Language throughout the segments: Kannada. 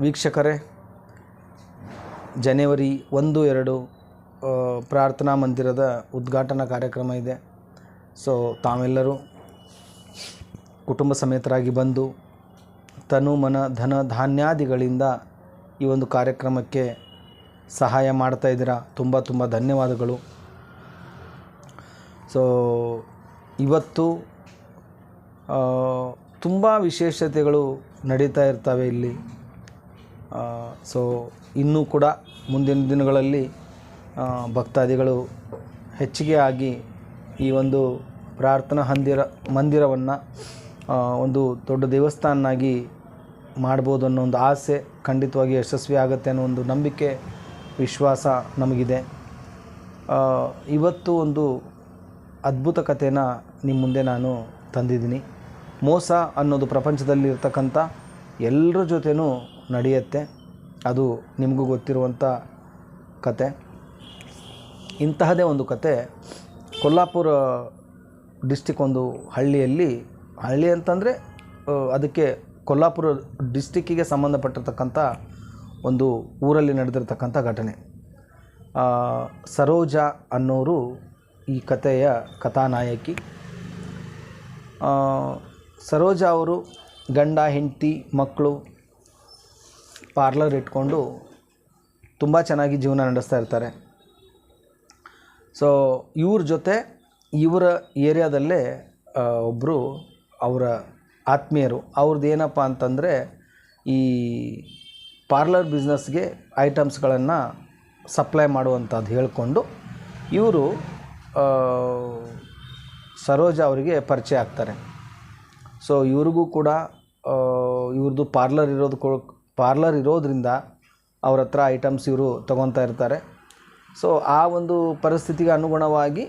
ವೀಕ್ಷಕರೇ, ಜನವರಿ ಒಂದು, ಎರಡು ಪ್ರಾರ್ಥನಾ ಮಂದಿರದ ಉದ್ಘಾಟನಾ ಕಾರ್ಯಕ್ರಮ ಇದೆ. ಸೊ ತಾವೆಲ್ಲರೂ ಕುಟುಂಬ ಸಮೇತರಾಗಿ ಬಂದು ತನು ಮನ ಧನ ಧಾನ್ಯಾದಿಗಳಿಂದ ಈ ಒಂದು ಕಾರ್ಯಕ್ರಮಕ್ಕೆ ಸಹಾಯ ಮಾಡ್ತಾ ಇದ್ದೀರಾ. ತುಂಬ ತುಂಬ ಧನ್ಯವಾದಗಳು. ಸೊ ಇವತ್ತು ತುಂಬ ವಿಶೇಷತೆಗಳು ನಡೀತಾ ಇರ್ತವೆ ಇಲ್ಲಿ. ಸೊ ಇನ್ನೂ ಕೂಡ ಮುಂದಿನ ದಿನಗಳಲ್ಲಿ ಭಕ್ತಾದಿಗಳು ಹೆಚ್ಚಿಗೆ ಆಗಿ ಈ ಒಂದು ಪ್ರಾರ್ಥನಾ ಹಂದಿರ, ಮಂದಿರವನ್ನು ಒಂದು ದೊಡ್ಡ ದೇವಸ್ಥಾನನಾಗಿ ಮಾಡ್ಬೋದು ಅನ್ನೋ ಒಂದು ಆಸೆ ಖಂಡಿತವಾಗಿ ಯಶಸ್ವಿ ಆಗುತ್ತೆ ಅನ್ನೋ ಒಂದು ನಂಬಿಕೆ, ವಿಶ್ವಾಸ ನಮಗಿದೆ. ಇವತ್ತು ಒಂದು ಅದ್ಭುತ ಕಥೆನ ನಿಮ್ಮ ಮುಂದೆ ನಾನು ತಂದಿದ್ದೀನಿ. ಮೋಸ ಅನ್ನೋದು ಪ್ರಪಂಚದಲ್ಲಿ ಇರ್ತಕ್ಕಂಥ ಎಲ್ಲರ ಜೊತೆನೂ ನಡೆಯುತ್ತೆ. ಅದು ನಿಮಗೂ ಗೊತ್ತಿರುವಂಥ ಕತೆ. ಇಂತಹದೇ ಒಂದು ಕತೆ ಕೊಲ್ಲಾಪುರ ಡಿಸ್ಟಿಕ್ ಒಂದು ಹಳ್ಳಿಯಲ್ಲಿ, ಹಳ್ಳಿ ಅಂತಂದರೆ ಅದಕ್ಕೆ ಕೊಲ್ಲಾಪುರ ಡಿಸ್ಟಿಕ್ಕಿಗೆ ಸಂಬಂಧಪಟ್ಟಿರ್ತಕ್ಕಂಥ ಒಂದು ಊರಲ್ಲಿ ನಡೆದಿರ್ತಕ್ಕಂಥ ಘಟನೆ. ಸರೋಜ ಅನ್ನೋರು ಈ ಕಥೆಯ ಕಥಾನಾಯಕಿ. ಸರೋಜ ಅವರು ಗಂಡ, ಹೆಂಡತಿ, ಮಕ್ಕಳು ಪಾರ್ಲರ್ ಇಟ್ಕೊಂಡು ತುಂಬ ಚೆನ್ನಾಗಿ ಜೀವನ ನಡೆಸ್ತಾ ಇರ್ತಾರೆ. ಸೊ ಇವ್ರ ಜೊತೆ ಇವರ ಏರಿಯಾದಲ್ಲೇ ಒಬ್ಬರು ಅವರ ಆತ್ಮೀಯರು. ಅವ್ರದ್ದು ಏನಪ್ಪ ಅಂತಂದರೆ, ಈ ಪಾರ್ಲರ್ ಬಿಸ್ನೆಸ್ಗೆ ಐಟಮ್ಸ್ಗಳನ್ನು ಸಪ್ಲೈ ಮಾಡುವಂಥದ್ದು ಹೇಳಿಕೊಂಡು ಇವರು ಸರೋಜ ಅವರಿಗೆ ಪರಿಚಯ ಆಗ್ತಾರೆ. ಸೊ ಇವ್ರಿಗೂ ಕೂಡ ಇವ್ರದ್ದು ಪಾರ್ಲರ್ ಇರೋದು ಪಾರ್ಲರ್ ಇರೋದ್ರಿಂದ ಅವ್ರ ಹತ್ರ ಐಟಮ್ಸ್ ಇವರು ತೊಗೊತಾ ಇರ್ತಾರೆ. ಸೊ ಆ ಒಂದು ಪರಿಸ್ಥಿತಿಗೆ ಅನುಗುಣವಾಗಿ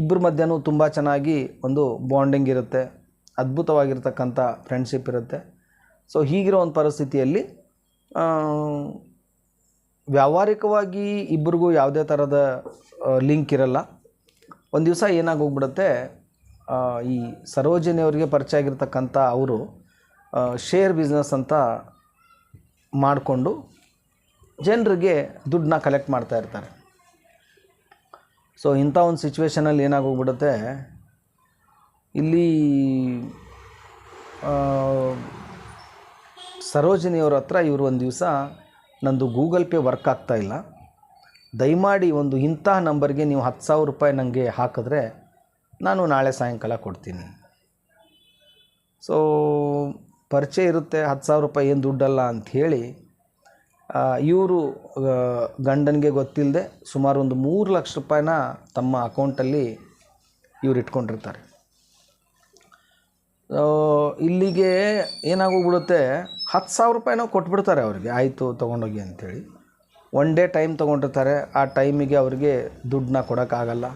ಇಬ್ಬರ ಮಧ್ಯನೂ ತುಂಬ ಚೆನ್ನಾಗಿ ಒಂದು ಬಾಂಡಿಂಗ್ ಇರುತ್ತೆ. ಅದ್ಭುತವಾಗಿರ್ತಕ್ಕಂಥ ಫ್ರೆಂಡ್ಶಿಪ್ ಇರುತ್ತೆ. ಸೊ ಹೀಗಿರೋ ಒಂದು ಪರಿಸ್ಥಿತಿಯಲ್ಲಿ ವ್ಯಾವಹಾರಿಕವಾಗಿ ಇಬ್ಬರಿಗೂ ಯಾವುದೇ ಥರದ ಲಿಂಕ್ ಇರಲ್ಲ. ಒಂದು ದಿವಸ ಏನಾಗೋಗ್ಬಿಡುತ್ತೆ ಈ ಸರೋಜಿನಿ ಅವರಿಗೆ ಪರಿಚಯ ಆಗಿರ್ತಕ್ಕಂಥ ಅವರು ಶೇರ್ ಬಿಸ್ನೆಸ್ ಅಂತ ಮಾಡಿಕೊಂಡು ಜನರಿಗೆ ದುಡ್ಡನ್ನ ಕಲೆಕ್ಟ್ ಮಾಡ್ತಾ ಇರ್ತಾರೆ. ಸೊ ಇಂಥ ಒಂದು ಸಿಚುವೇಷನಲ್ಲಿ ಏನಾಗೋಗ್ಬಿಡುತ್ತೆ? ಇಲ್ಲಿ ಸರೋಜಿನಿಯವ್ರ ಹತ್ರ ಇವರು ಒಂದು ದಿವಸ ನಂದು ಗೂಗಲ್ ಪೇ ವರ್ಕ್ ಆಗ್ತಾ ಇಲ್ಲ. ದಯಮಾಡಿ ಒಂದು ಇಂತಹ ನಂಬರ್ಗೆ ನೀವು ಹತ್ತು ಸಾವಿರ ರೂಪಾಯಿ ನನಗೆ ಹಾಕಿದ್ರೆ ನಾನು ನಾಳೆ ಸಾಯಂಕಾಲ ಕೊಡ್ತೀನಿ. ಸೊ ಪರಿಚಯ ಇರುತ್ತೆ, ಹತ್ತು ಸಾವಿರ ರೂಪಾಯಿ ಏನು ದುಡ್ಡಲ್ಲ ಅಂಥೇಳಿ ಇವರು ಗಂಡನಿಗೆ ಗೊತ್ತಿಲ್ಲದೆ ಸುಮಾರು ಒಂದು ಮೂರು ಲಕ್ಷ ರೂಪಾಯಿನ ತಮ್ಮ ಅಕೌಂಟಲ್ಲಿ ಇವ್ರು ಇಟ್ಕೊಂಡಿರ್ತಾರೆ. ಇಲ್ಲಿಗೆ ಏನಾಗೋಗ್ಬಿಡುತ್ತೆ, ಹತ್ತು ಸಾವಿರ ರೂಪಾಯಿನೋ ಕೊಟ್ಬಿಡ್ತಾರೆ ಅವ್ರಿಗೆ, ಆಯಿತು ತೊಗೊಂಡೋಗಿ ಅಂಥೇಳಿ ಒನ್ ಡೇ ಟೈಮ್ ತೊಗೊಂಡಿರ್ತಾರೆ, ಆ ಟೈಮಿಗೆ ಅವ್ರಿಗೆ ದುಡ್ಡನ್ನ ಕೊಡೋಕ್ಕಾಗಲ್ಲ.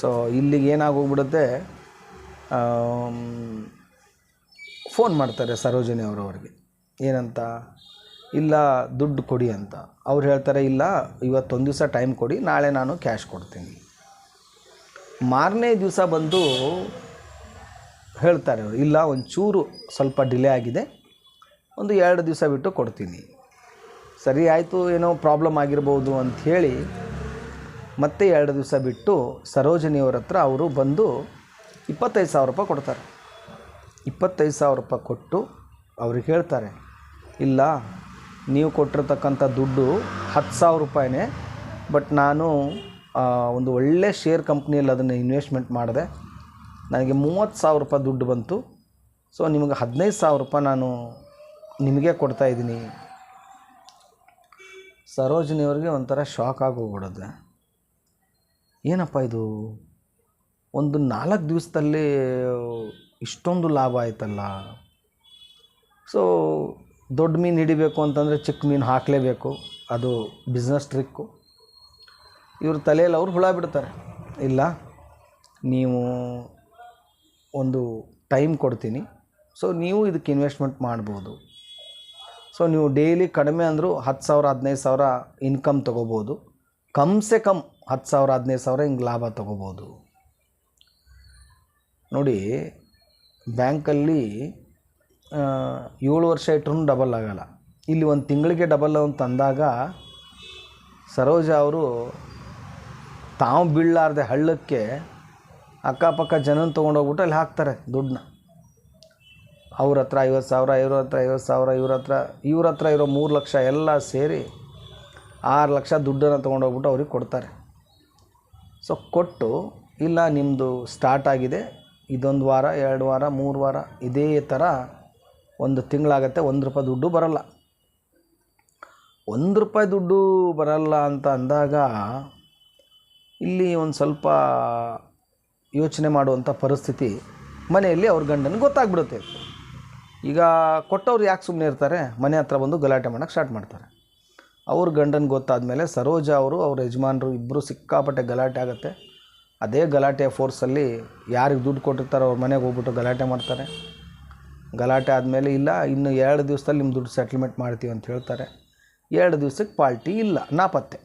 ಸೊ ಇಲ್ಲಿಗೆ ಏನಾಗೋಗ್ಬಿಡುತ್ತೆ ಫೋನ್ ಮಾಡ್ತಾರೆ ಸರೋಜಿನಿ ಅವರವ್ರಿಗೆ ಏನಂತ? ಇಲ್ಲ, ದುಡ್ಡು ಕೊಡಿ ಅಂತ. ಅವ್ರು ಹೇಳ್ತಾರೆ, ಇಲ್ಲ, ಇವತ್ತೊಂದು ದಿವಸ ಟೈಮ್ ಕೊಡಿ, ನಾಳೆ ನಾನು ಕ್ಯಾಶ್ ಕೊಡ್ತೀನಿ. ಮಾರನೇ ದಿವಸ ಬಂದು ಹೇಳ್ತಾರೆ ಅವರು, ಇಲ್ಲ, ಒಂಚೂರು ಸ್ವಲ್ಪ ಡಿಲೇ ಆಗಿದೆ. ಒಂದು ಎರಡು ದಿವಸ ಬಿಟ್ಟು ಕೊಡ್ತೀನಿ. ಸರಿ, ಆಯಿತು, ಏನೋ ಪ್ರಾಬ್ಲಮ್ ಆಗಿರ್ಬೋದು ಅಂಥೇಳಿ ಮತ್ತೆ ಎರಡು ದಿವಸ ಬಿಟ್ಟು ಸರೋಜಿನಿಯವ್ರ ಹತ್ರ ಅವರು ಬಂದು ಇಪ್ಪತ್ತೈದು ಸಾವಿರ ರೂಪಾಯಿ ಕೊಡ್ತಾರೆ. ಇಪ್ಪತ್ತೈದು ಸಾವಿರ ರೂಪಾಯಿ ಕೊಟ್ಟು ಅವ್ರಿಗೆ ಹೇಳ್ತಾರೆ, ಇಲ್ಲ, ನೀವು ಕೊಟ್ಟಿರ್ತಕ್ಕಂಥ ದುಡ್ಡು ಹತ್ತು ಸಾವಿರ ರೂಪಾಯಿನೇ, ಬಟ್ ನಾನು ಒಂದು ಒಳ್ಳೆ ಶೇರ್ ಕಂಪ್ನಿಯಲ್ಲಿ ಅದನ್ನು ಇನ್ವೆಸ್ಟ್ಮೆಂಟ್ ಮಾಡಿದೆ. ನನಗೆ ಮೂವತ್ತು ಸಾವಿರ ರೂಪಾಯಿ ದುಡ್ಡು ಬಂತು. ಸೊ, ನಿಮಗೆ ಹದಿನೈದು ಸಾವಿರ ರೂಪಾಯಿ ನಾನು ನಿಮಗೆ ಕೊಡ್ತಾಯಿದ್ದೀನಿ ಸರೋಜಿನಿಯವ್ರಿಗೆ ಒಂಥರ ಶಾಕ್ ಆಗೋಗ್ಬಿಡುತ್ತೆ. ಏನಪ್ಪ ಇದು? ಒಂದು ನಾಲ್ಕು ದಿವಸದಲ್ಲಿ ಇಷ್ಟೊಂದು ಲಾಭ ಆಯ್ತಲ್ಲ. ಸೊ ದೊಡ್ಡ ಮೀನು ಹಿಡಿಬೇಕು ಅಂತಂದರೆ ಚಿಕ್ಕ ಮೀನು ಹಾಕಲೇಬೇಕು. ಅದು ಬಿಸ್ನೆಸ್ ಟ್ರಿಕ್ಕು ಇವ್ರ ತಲೆಯಲ್ಲಿ ಅವ್ರು ಹುಳ ಬಿಡ್ತಾರೆ. ಇಲ್ಲ, ನೀವು ಒಂದು ಟೈಮ್ ಕೊಡ್ತೀನಿ. ಸೊ ನೀವು ಇದಕ್ಕೆ ಇನ್ವೆಸ್ಟ್ಮೆಂಟ್ ಮಾಡ್ಬೋದು. ಸೊ ನೀವು ಡೈಲಿ ಕಡಿಮೆ ಅಂದರೂ ಹತ್ತು ಸಾವಿರ, ಹದಿನೈದು ಸಾವಿರ ಇನ್ಕಮ್ ತೊಗೋಬೋದು. ಕಮ್ಸೆ ಕಮ್ ಹತ್ತು ಸಾವಿರ, ಹದಿನೈದು ಸಾವಿರ ಹಿಂಗೆ ಲಾಭ ತೊಗೋಬೋದು. ನೋಡಿ, ಬ್ಯಾಂಕಲ್ಲಿ ಏಳು ವರ್ಷ ಇಟ್ಟರೂ ಡಬಲ್ ಆಗೋಲ್ಲ. ಇಲ್ಲಿ ಒಂದು ತಿಂಗಳಿಗೆ ಡಬಲ್ ಅಂತ ಅಂದಾಗ ಸರೋಜ ಅವರು ತಾವು ಬೀಳಲಾರ್ದೆ ಹಳ್ಳಕ್ಕೆ ಅಕ್ಕಪಕ್ಕ ಜನನ ತೊಗೊಂಡೋಗ್ಬಿಟ್ಟು ಅಲ್ಲಿ ಹಾಕ್ತಾರೆ ದುಡ್ಡನ್ನ. ಅವ್ರ ಹತ್ರ ಐವತ್ತು ಸಾವಿರ, ಇವ್ರ ಹತ್ರ ಐವತ್ತು ಸಾವಿರ, ಇವ್ರ ಹತ್ರ ಇವ್ರ ಹತ್ರ ಇರೋ ಮೂರು ಲಕ್ಷ ಎಲ್ಲ ಸೇರಿ ಆರು ಲಕ್ಷ ದುಡ್ಡನ್ನು ತೊಗೊಂಡೋಗ್ಬಿಟ್ಟು ಅವ್ರಿಗೆ ಕೊಡ್ತಾರೆ. ಸೊ ಕೊಟ್ಟು ಇಲ್ಲ ನಿಮ್ಮದು ಸ್ಟಾರ್ಟ್ ಆಗಿದೆ, ಇದೊಂದು ವಾರ, ಎರಡು ವಾರ, ಮೂರು ವಾರ, ಇದೇ ಥರ ಒಂದು ತಿಂಗಳಾಗತ್ತೆ, ಒಂದು ರೂಪಾಯಿ ದುಡ್ಡು ಬರಲ್ಲ. ಒಂದು ರೂಪಾಯಿ ದುಡ್ಡು ಬರಲ್ಲ ಅಂತ ಅಂದಾಗ ಇಲ್ಲಿ ಒಂದು ಸ್ವಲ್ಪ ಯೋಚನೆ ಮಾಡುವಂಥ ಪರಿಸ್ಥಿತಿ ಮನೆಯಲ್ಲಿ ಅವ್ರ ಗಂಡನಿಗೆ ಗೊತ್ತಾಗ್ಬಿಡುತ್ತೆ. ಈಗ ಕೊಟ್ಟವ್ರು ಯಾಕೆ ಸುಮ್ಮನೆ ಇರ್ತಾರೆ? ಮನೆ ಹತ್ರ ಬಂದು ಗಲಾಟೆ ಮಾಡೋಕ್ಕೆ ಸ್ಟಾರ್ಟ್ ಮಾಡ್ತಾರೆ. ಅವ್ರ ಗಂಡನಿಗೆ ಗೊತ್ತಾದ ಮೇಲೆ ಸರೋಜ ಅವರು, ಅವ್ರ ಯಜಮಾನರು ಇಬ್ಬರು ಸಿಕ್ಕಾಪಟ್ಟೆ ಗಲಾಟೆ ಆಗುತ್ತೆ. ಅದೇ ಗಲಾಟೆ ಫೋರ್ಸಲ್ಲಿ ಯಾರಿಗೆ ದುಡ್ಡು ಕೊಟ್ಟಿರ್ತಾರೋ ಅವ್ರ ಮನೆಗೆ ಹೋಗ್ಬಿಟ್ಟು ಗಲಾಟೆ ಮಾಡ್ತಾರೆ. ಗಲಾಟೆ ಆದಮೇಲೆ ಇಲ್ಲ, ಇನ್ನು ಎರಡು ದಿವಸದಲ್ಲಿ ನಿಮ್ಮ ದುಡ್ಡು ಸೆಟ್ಲ್ಮೆಂಟ್ ಮಾಡ್ತೀವಿ ಅಂತ ಹೇಳ್ತಾರೆ. ಎರಡು ದಿವ್ಸಕ್ಕೆ ಪಾರ್ಟಿ ಇಲ್ಲ, ನಾಪತ್ತೆ.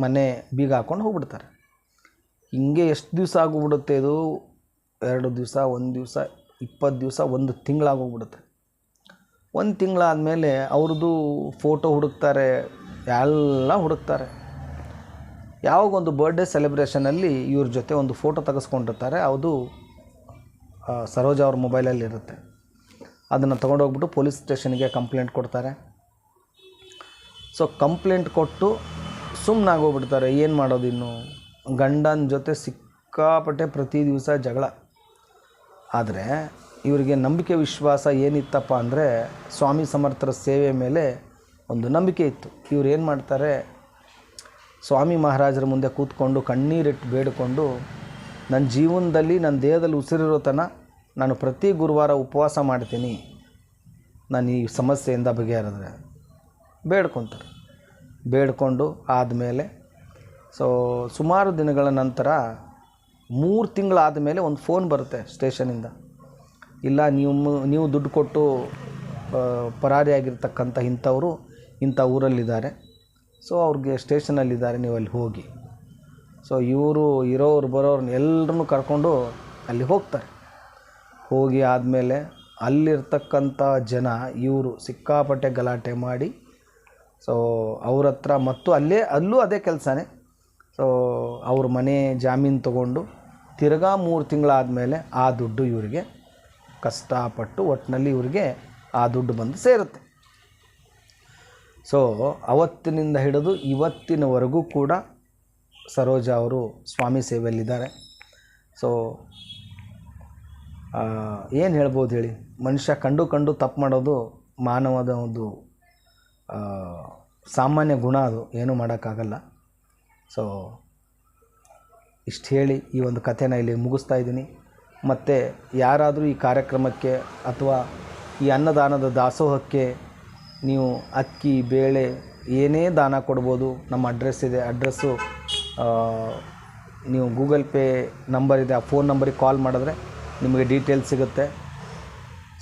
ಮನೆ ಬೀಗ ಹಾಕ್ಕೊಂಡು ಹೋಗ್ಬಿಡ್ತಾರೆ. ಹಿಂಗೆ ಎಷ್ಟು ದಿವಸ ಆಗೋಗ್ಬಿಡುತ್ತೆ ಇದು? ಎರಡು ದಿವಸ, ಒಂದು ದಿವಸ ಇಪ್ಪತ್ತು ದಿವಸ, ಒಂದು ತಿಂಗಳಾಗೋಗ್ಬಿಡುತ್ತೆ ಒಂದು ತಿಂಗಳಾದಮೇಲೆ ಅವ್ರದ್ದು ಫೋಟೋ ಹುಡುಕ್ತಾರೆ, ಎಲ್ಲ ಹುಡುಕ್ತಾರೆ. ಯಾವಾಗ ಒಂದು ಬರ್ಡೇ ಸೆಲೆಬ್ರೇಷನಲ್ಲಿ ಇವ್ರ ಜೊತೆ ಒಂದು ಫೋಟೋ ತೆಗೆಸ್ಕೊಂಡಿರ್ತಾರೆ, ಅದು ಸರೋಜ ಅವ್ರ ಮೊಬೈಲಲ್ಲಿ ಇರುತ್ತೆ. ಅದನ್ನು ತೊಗೊಂಡೋಗ್ಬಿಟ್ಟು ಪೊಲೀಸ್ ಸ್ಟೇಷನ್ಗೆ ಕಂಪ್ಲೇಂಟ್ ಕೊಡ್ತಾರೆ. ಸೊ ಕಂಪ್ಲೇಂಟ್ ಕೊಟ್ಟು ಸುಮ್ಮನಾಗೋಗ್ಬಿಡ್ತಾರೆ ಏನು ಮಾಡೋದು ಇನ್ನು? ಗಂಡನ ಜೊತೆ ಸಿಕ್ಕಾಪಟ್ಟೆ ಪ್ರತಿ ದಿವಸ ಜಗಳ. ಆದರೆ ಇವರಿಗೆ ನಂಬಿಕೆ ವಿಶ್ವಾಸ ಏನಿತ್ತಪ್ಪ ಅಂದರೆ ಸ್ವಾಮಿ ಸಮರ್ಥರ ಸೇವೆ ಮೇಲೆ ಒಂದು ನಂಬಿಕೆ ಇತ್ತು. ಇವ್ರು ಏನು ಮಾಡ್ತಾರೆ? ಸ್ವಾಮಿ ಮಹಾರಾಜರ ಮುಂದೆ ಕೂತ್ಕೊಂಡು ಕಣ್ಣೀರಿಟ್ಟು ಬೇಡಿಕೊಂಡು ನನ್ನ ಜೀವನದಲ್ಲಿ ನನ್ನ ದೇಹದಲ್ಲಿ ಉಸಿರಿರೋ ತನ ನಾನು ಪ್ರತಿ ಗುರುವಾರ ಉಪವಾಸ ಮಾಡ್ತೀನಿ. ನಾನು ಈ ಸಮಸ್ಯೆಯಿಂದ ಬಗೆಹರಿದ್ರೆ. ಬೇಡ್ಕೊತಾರೆ. ಬೇಡ್ಕೊಂಡು ಆದಮೇಲೆ, ಸೊ ಸುಮಾರು ದಿನಗಳ ನಂತರ ಮೂರು ತಿಂಗಳಾದ ಮೇಲೆ ಒಂದು ಫೋನ್ ಬರುತ್ತೆ ಸ್ಟೇಷನಿಂದ. ಇಲ್ಲ, ನೀವು ನೀವು ದುಡ್ಡು ಕೊಟ್ಟು ಪರಾರಿಯಾಗಿರ್ತಕ್ಕಂಥ ಇಂಥವರು ಇಂಥ ಊರಲ್ಲಿದ್ದಾರೆ. ಸೊ ಅವ್ರಿಗೆ ಸ್ಟೇಷನಲ್ಲಿದ್ದಾರೆ ನೀವು ಅಲ್ಲಿ ಹೋಗಿ. ಸೊ ಇವರು ಇರೋರು ಬರೋರ್ನ ಎಲ್ಲರನ್ನೂ ಕರ್ಕೊಂಡು ಅಲ್ಲಿ ಹೋಗ್ತಾರೆ. ಹೋಗಿ ಆದಮೇಲೆ ಅಲ್ಲಿರ್ತಕ್ಕಂಥ ಜನ ಇವರು ಸಿಕ್ಕಾಪಟ್ಟೆ ಗಲಾಟೆ ಮಾಡಿ ಸೊ ಅವ್ರ ಹತ್ರ ಮತ್ತು ಅಲ್ಲೇ, ಅಲ್ಲೂ ಅದೇ ಕೆಲಸನೇ. ಸೊ ಅವ್ರ ಮನೆ ಜಾಮೀನು ತಗೊಂಡು ತಿರ್ಗಾ ಮೂರು ತಿಂಗಳಾದಮೇಲೆ ಆ ದುಡ್ಡು ಇವರಿಗೆ ಕಷ್ಟಪಟ್ಟು ಒಟ್ಟಿನಲ್ಲಿ ಇವರಿಗೆ ಆ ದುಡ್ಡು ಬಂದು ಸೇರುತ್ತೆ. ಸೊ ಅವತ್ತಿನಿಂದ ಹಿಡಿದು ಇವತ್ತಿನವರೆಗೂ ಕೂಡ ಸರೋಜ ಅವರು ಸ್ವಾಮಿ ಸೇವೆಯಲ್ಲಿದ್ದಾರೆ. ಸೊ ಏನು ಹೇಳ್ಬೋದು ಹೇಳಿ? ಮನುಷ್ಯ ಕಂಡು ಕಂಡು ತಪ್ಪು ಮಾಡೋದು ಮಾನವದ ಒಂದು ಸಾಮಾನ್ಯ ಗುಣ ಅದು, ಏನೂ ಮಾಡೋಕ್ಕಾಗಲ್ಲ. ಸೊ ಇಷ್ಟು ಹೇಳಿ ಈ ಒಂದು ಕಥೆನ ಇಲ್ಲಿ ಮುಗಿಸ್ತಾ ಇದ್ದೀನಿ. ಮತ್ತು ಯಾರಾದರೂ ಈ ಕಾರ್ಯಕ್ರಮಕ್ಕೆ ಅಥವಾ ಈ ಅನ್ನದಾನದ ದಾಸೋಹಕ್ಕೆ ನೀವು ಅಕ್ಕಿ, ಬೇಳೆ ಏನೇ ದಾನ ಕೊಡ್ಬೋದು, ನಮ್ಮ ಅಡ್ರೆಸ್ ಇದೆ. ಅಡ್ರೆಸ್ಸು ನೀವು ಗೂಗಲ್ ಪೇ ನಂಬರ್ ಇದೆ. ಆ ಫೋನ್ ನಂಬರಿಗೆ ಕಾಲ್ ಮಾಡಿದ್ರೆ ನಿಮಗೆ ಡೀಟೇಲ್ ಸಿಗುತ್ತೆ.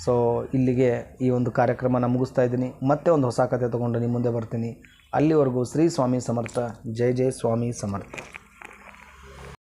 ಸೊ ಇಲ್ಲಿಗೆ ಈ ಒಂದು ಕಾರ್ಯಕ್ರಮನ ಮುಗಿಸ್ತಾ ಇದ್ದೀನಿ. ಮತ್ತೆ ಒಂದು ಹೊಸ ಕತೆ ತೊಗೊಂಡು ನಿಮ್ಮ ಮುಂದೆ ಬರ್ತೀನಿ. ಅಲ್ಲಿವರೆಗೂ ಶ್ರೀ ಸ್ವಾಮಿ ಸಮರ್ಥ. ಜೈ ಜೈ ಸ್ವಾಮಿ ಸಮರ್ಥ.